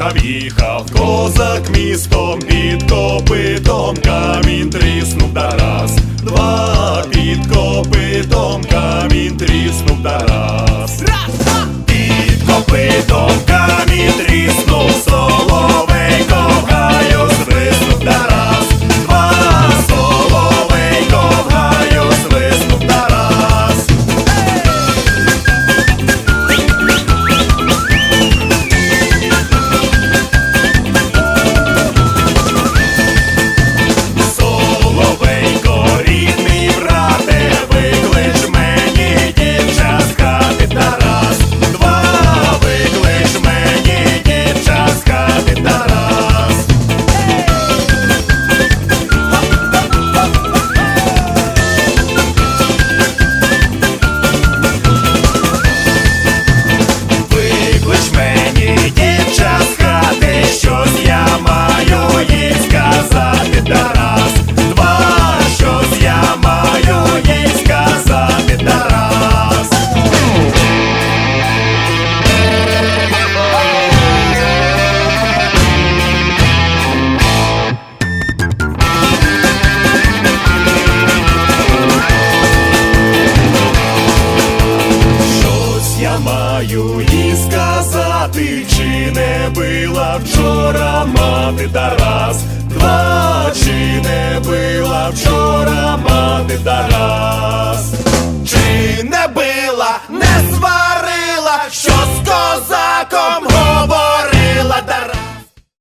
їхав, їхав, козак містом під копитом камінь тріснув дара. я маю їй сказати, чи не била вчора мати Тарас, два, чи не била вчора мати Тарас.